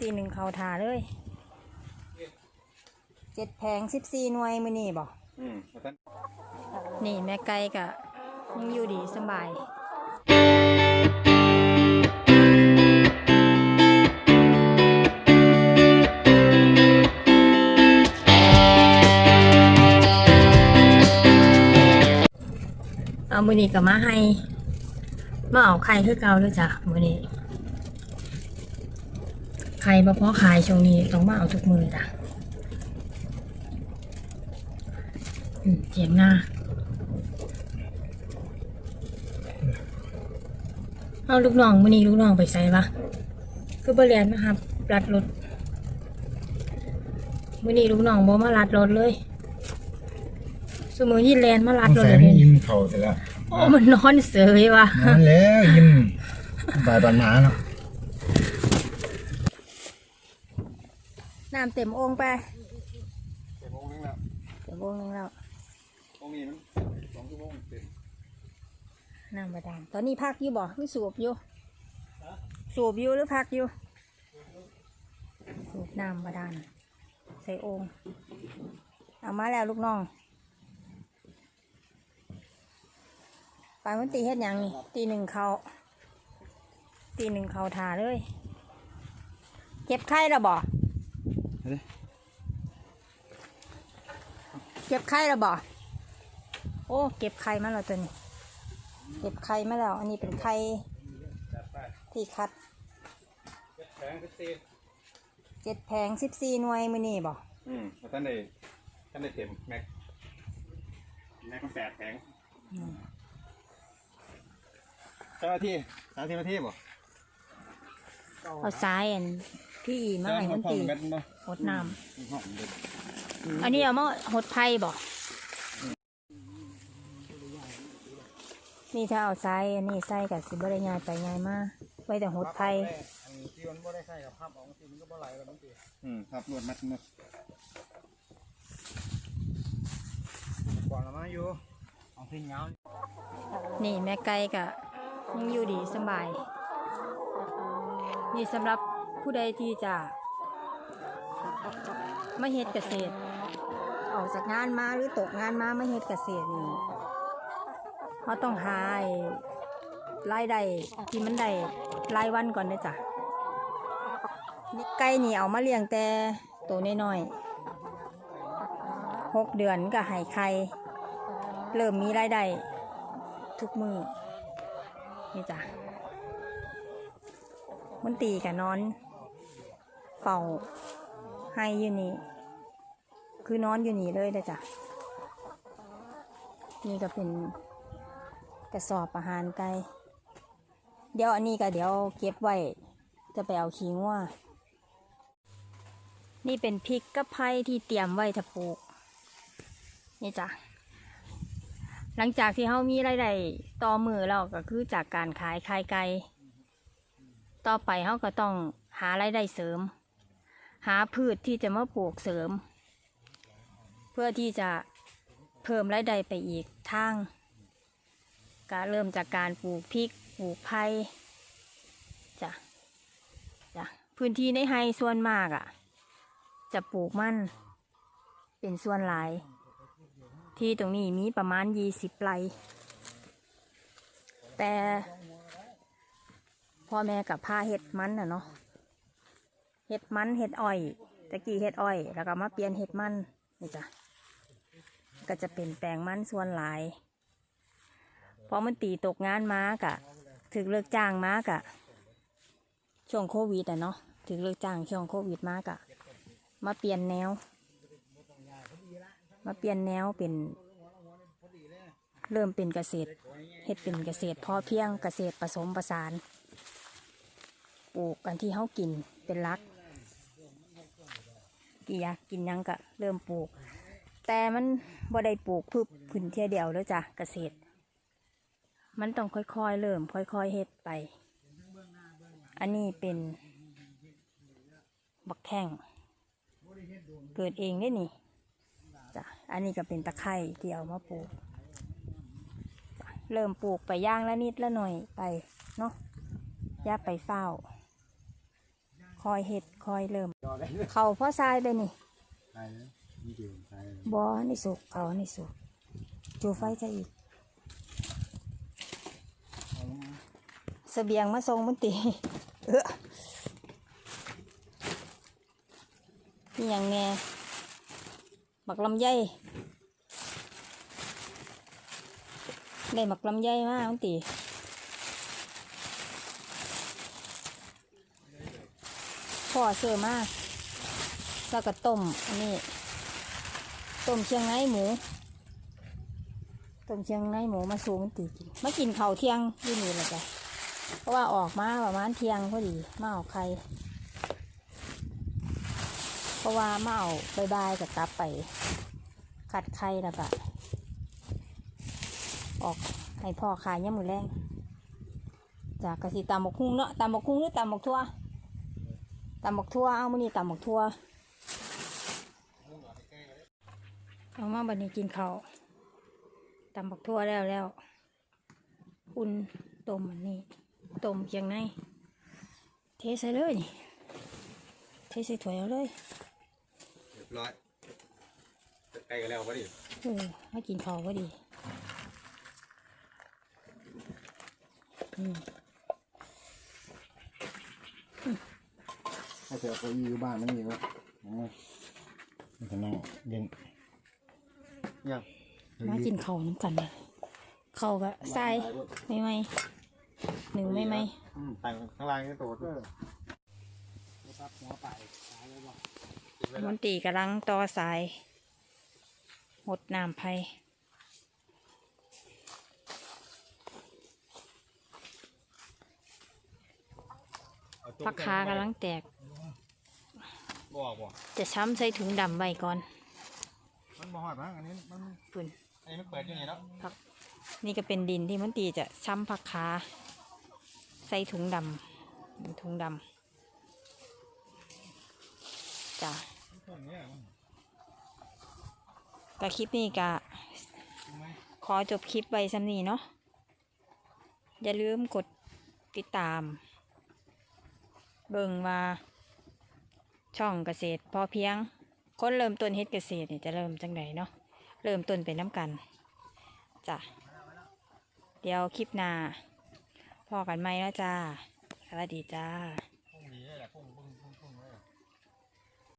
ตีหนึ่งเขาทาเลยเจ็ดแผงสิบสี่หน่วยมือนี่บอกอืมแล้วท่านนี่แม่ไก่กะยังอยู่ดีสบายเอามือนี้ก็มาให้มาเอาไข่คือเก่าเลยจ้ะมือนี้ ไข่บ่พอขายช่วงนี้ต้องมาเอาทุกมือจ้ะอืมเจียมหน้าเอาลูกน้องมือนี้ลูกน้องไปใส่ปะคือบ่เรียนนะครับรัดรถมือนี้ลูกน้องบ่มารัดรถเลย สมมติยี่แลนมารัดรถใส่เลยไม่เดี๋ยวยิ้นี้มเข่าเสร็จแล้วโอ้มันนอนเสยว่ะนั่นแล้วยิ้มบายบานหมาเนาะ น้ำเต็มโองค์ไปเจ็ดโมงนึงแล้วเต็มโองค์นึงแล้วโมงนี้มันสองชั่วโมงเสร็จน้ำบาดาลตอนนี้พักอยู่บ่หรือสูบอยู่สูบอยู่หรือพักอยู่ สูบน้ำบาดาลใส่โองค์เอามาแล้วลูกน้องไปมันตีเฮ็ดหยังนี่ตีหนึ่งเขาตีหนึ่งเขาทาเลย เก็บไข่แล้วบ่ เก็บไข่แล้วบ่โอ้ เก็บไข่มาแล้วตัวนี้ เก็บไข่มาแล้ว อันนี้เป็นไข่จัดไปที่คัดเจ็ดแผงสิบสี่เจ็ดแผงสิบสี่หน่วยมือนี่บ่อืมแล้วท่านได้ท่านได้เต็มแม็กแม็กมันแปดแผงเจ้าหน้าที่สามสิบนาทีบ่เอาซ้ายอันพี่อีมาให้มันตีเม็ดบ่ หดน้ำอันนี้เอามาหดไผ่บ่นี่ถ้าเอาไซ้อันนี้ใส่กับสิบริยายไปง่ายมากไว้แต่หดไผ่ที่มันบ่ได้ใส่กับภาพออกสิมันก็บ่ไหลแล้วมันสิอืมครับรวดมัดเนาะก่อนละมาอยู่เอาทิ้งเงานี่แม่ไก่กะยังอยู่ดีสบาย นี่สำหรับผู้ใดที่จะ ไม่เฮ็ดเกษตร ออกจากงานมาหรือตกงานมาไม่เฮ็ดเกษตรนี่เขาต้องหาไอ้รายได้ที่มันได้รายวันก่อนเด้อจ้ะไก่นี่เอามาเลี้ยงแต่ตัวน้อยๆหกเดือนก็ให้ไข่เริ่มมีรายได้ทุกมือนี่จ้ะมันตีกับนอน เฝ้า ให้อยู่นี่ คือนอนอยู่นี่เลยนะจ๊ะนี่ก็เป็นกระสอบอาหารไก่ เดี๋ยวอันนี้ก็เดี๋ยวเก็บไว้ จะไปเอาขี้งัวนี่เป็นพริกกับไผ่ที่เตรียมไว้ถ้าปลูก นี่จ้ะ หลังจากที่เขามีรายได้ต่อมือแล้วก็คือจากการขายไข่ไก่ ต่อไปเขาก็ต้องหารายได้เสริม หาพืชที่จะมาปลูกเสริม เพื่อที่จะเพิ่มรายได้ไปอีกทางก็เริ่มจากการปลูกพริกปลูกไผ่จ้ะจ้ะพื้นที่ในไฮส่วนมากอะ่ะ จะปลูกมันเป็นส่วนหลาย ที่ตรงนี้มีประมาณยี่สิบไร่แต่พ่อแม่กับพาเห็ดมันน่ะเนาะ เห็ดมันเห็ดอ้อยตะกี้เห็ดอ้อย แล้วก็มาเปลี่ยนเห็ดมันนี่จ้ะก็จะเป็นแปลงมันส่วนหลายพอมันตีตกงานมากะถึงเลิกจ้างมากะช่วงโควิดอะเนาะถึงเลิกจ้างช่วงโควิดมากะมาเปลี่ยนแนว มาเปลี่ยนแนวเป็น เริ่มเป็นเกษตรเฮ็ดเป็นเกษตรพอเพียงเกษตรผสมผสานปลูกกันที่เฮากินเป็นหลัก กี่อยากกินยังก็เริ่มปลูก แต่มันบ่ได้ปลูกพืชพื้นเทียเดียวแล้วจ้ะเกษตร มันต้องค่อยๆ เริ่ม ค่อยๆเฮ็ดไป อันนี้เป็น บักแข้งเกิดเองได้นี่จ้ะอันนี้ก็เป็นตะไคร่ที่เอามาปลูกเริ่มปลูกไปย่างละนิดละหน่อยไปเนาะย่าไปเฝ้า อยเห็ดคอยเริ่มจอได้เขาพ่อทรายไปนี่ตายแล้วนี่เดียวตายแล้วบอนี่สุกเขานี่สุกจูไฟจะอีกเสบียงมาส่งมันตีเออนี่อย่างแน่บักลำไยได้บักลำไยมากมันตี พ่อเสื้อมากแล้วก็ต้มอันนี้ต้มเชียงไห้หมูต้มเชียงไห้หมูมาสูมันตีกินมากินเข้าเที่ยงที่นี่แหละจ้ะเพราะว่าออกมาประมาณเที่ยงพอดีมาเอาไข่เพราะว่ามาเอาบายๆกับกลับไป ขัดไข่แล้วก็ออกให้พ่อขายยามมือแรงจากกะสิตำบกคุ้งเนาะตำบกคุ้งหรือตำบกทั่ว ตำบกทั่วเอามือนี่ตำบกทั่วเอามาบันนี้กินข้าวตำบกทั่วแล้วแล้วอุ่นต้มอันนี้ต้มเคียงในเทใส่เลยนี่เทใส่ถ้วยเอาเลยเรียบร้อยใกล้กันแล้วพอดีเออให้กินข้าวก็ดีอืม ถ้าเกิดเขาอยู่บ้านนั่นเองวะมันจะนั่งเย็นยังมากินข้าวน้ำกันเลยข้าวก็ใส่ไม่ไหมหนึ่งไม่ไหมอืมแต่งข้างล่างนี่ตัวเด้อปั๊บหัวไปตายเลยว่ะมันตีกำลังต่อสายหดน้ำไผ่พักขากำลังแตก บอกบ่จะช้ำใส่ถุงดำไว้ก่อน มันบ่หอดมั้งอันนี้มันปุ่น อันนี้มันเปิดยังไงเนาะผัก นี่ก็เป็นดินที่มันตีจะช้ำผักขาใส่ถุงดำถุงดำจ้ะต้นเนี้ยมันแต่คลิปนี้ก็ทำไมขอจบคลิปไว้สำนี้เนาะ อย่าลืมกดติดตาม เบิ่งว่า ช่องเกษตร พอเพียง คนเริ่มต้นเฮ็ดเกษตรเนี่ยจะเริ่มจังไดเนาะเริ่มต้นเป็นน้ำกันจ้ะเดี๋ยวคลิปหน้าพอกันไหมนะจ้าสวัสดีจ้า